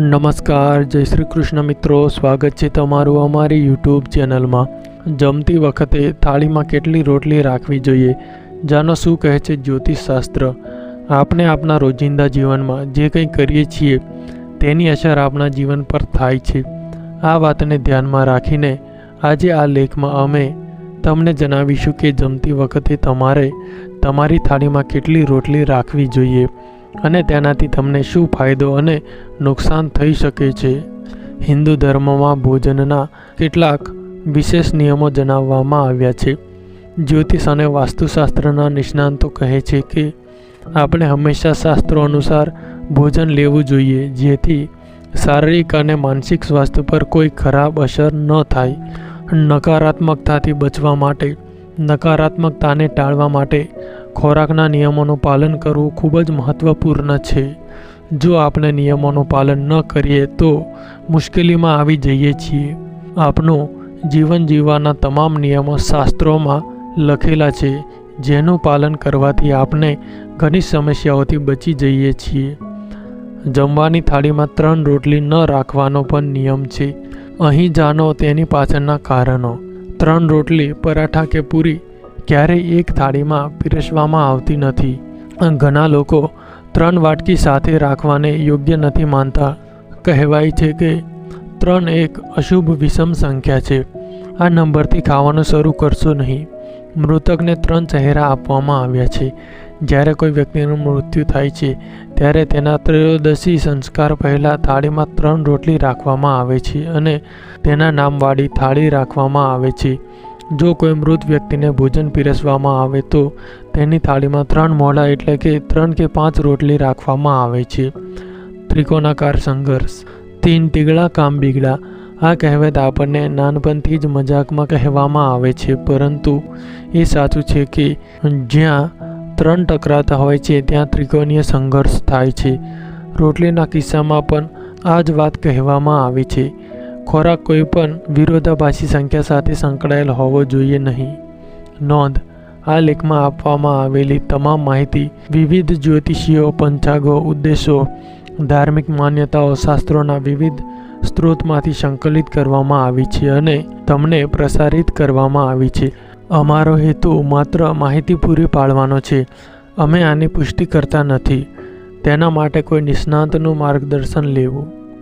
નમસ્કાર, જય શ્રી કૃષ્ણ મિત્રો. સ્વાગત છે તમારું અમારી યુટ્યુબ ચેનલમાં. જમતી વખતે થાળીમાં કેટલી રોટલી રાખવી જોઈએ? જાનો શું કહે છે જ્યોતિષશાસ્ત્ર આપણે આપણા રોજિંદા જીવનમાં જે કંઈ કરીએ છીએ, તેની અસર આપણા જીવન પર થાય છે. આ વાતને ધ્યાનમાં રાખીને આજે આ લેખમાં અમે તમને જણાવીશું કે જમતી વખતે તમારે તમારી થાળીમાં કેટલી રોટલી રાખવી જોઈએ. અને તેનાથી તમને શું ફાયદો અને નુકસાન થઈ શકે છે? હિન્દુ ધર્મમાં ભોજનના કેટલાક વિશેષ નિયમો જણાવવામાં આવ્યા છે. જ્યોતિષ અને વાસ્તુશાસ્ત્રના નિષ્ણાંતો કહે છે કે, આપણે હંમેશા શાસ્ત્રો અનુસાર ભોજન લેવું જોઈએ, જેથી શારીરિક અને માનસિક સ્વાસ્થ્ય પર કોઈ ખરાબ અસર ન થાય. નકારાત્મકતાથી બચવા માટે, નકારાત્મકતાને ટાળવા માટે ખોરાકના નિયમોનું પાલન કરવું ખૂબ જ મહત્ત્વપૂર્ણ છે. જો આપણે નિયમોનું પાલન ન કરીએ તો મુશ્કેલીમાં આવી જઈએ છીએ. આપનું જીવન જીવવાના તમામ નિયમો શાસ્ત્રોમાં લખેલા છે, જેનું પાલન કરવાથી આપણે ઘણી સમસ્યાઓથી બચી જઈએ છીએ. જમવાની થાળીમાં ત્રણ રોટલી ન રાખવાનો પણ નિયમ છે. અહીં જાણો તેની પાછળના કારણો. ત્રણ રોટલી, પરાઠા કે પૂરી ક્યારેય એક થાળીમાં પીરસવામાં આવતી નથી ઘણા લોકો ત્રણ વાટકી સાથે રાખવાને યોગ્ય નથી માનતા. કહેવાય છે કે ત્રણ એક અશુભ વિષમ સંખ્યા છે. આ નંબરથી ખાવાનું શરૂ કરશો નહીં. મૃતકને ત્રણ ચહેરા આપવામાં આવ્યા છે. જ્યારે કોઈ વ્યક્તિનું મૃત્યુ થાય છે, ત્યારે તેના ત્રયોદશી સંસ્કાર પહેલાં થાળીમાં ત્રણ રોટલી રાખવામાં આવે છે અને તેના નામવાળી થાળી રાખવામાં આવે છે. જો કોઈ મૃત વ્યક્તિને ભોજન પીરસવામાં આવે તો તેની થાળીમાં ત્રણ મોડા એટલે કે ત્રણ કે પાંચ રોટલી રાખવામાં આવે છે. ત્રિકોણાકાર સંઘર્ષ. તીન ટીગડા કામ બીગડા. આ કહેવત આપણને નાનપણથી જ મજાકમાં કહેવામાં આવે છે, પરંતુ એ સાચું છે કે જ્યાં ત્રણ ટકરાતા હોય છે, ત્યાં ત્રિકોણીય સંઘર્ષ થાય છે. રોટલીના કિસ્સામાં પણ આ જ વાત કહેવામાં આવી છે. ખોરાક કોઈ પણ વિરોધાભાસી સંખ્યા સાથે સંકળાયેલ હોવો જોઈએ નહીં. નોંધ, આ લેખમાં આપવામાં આવેલી તમામ માહિતી વિવિધ જ્યોતિષીઓ પંચાગો ઉદ્દેશો, ધાર્મિક માન્યતાઓ, શાસ્ત્રોના વિવિધ સ્ત્રોતમાંથી સંકલિત કરવામાં આવી છે અને તમને પ્રસારિત કરવામાં આવી છે. અમારો હેતુ માત્ર માહિતી પૂરી પાડવાનો છે. અમે આની પુષ્ટિ કરતા નથી. તેના માટે કોઈ નિષ્ણાતનું માર્ગદર્શન લેવું.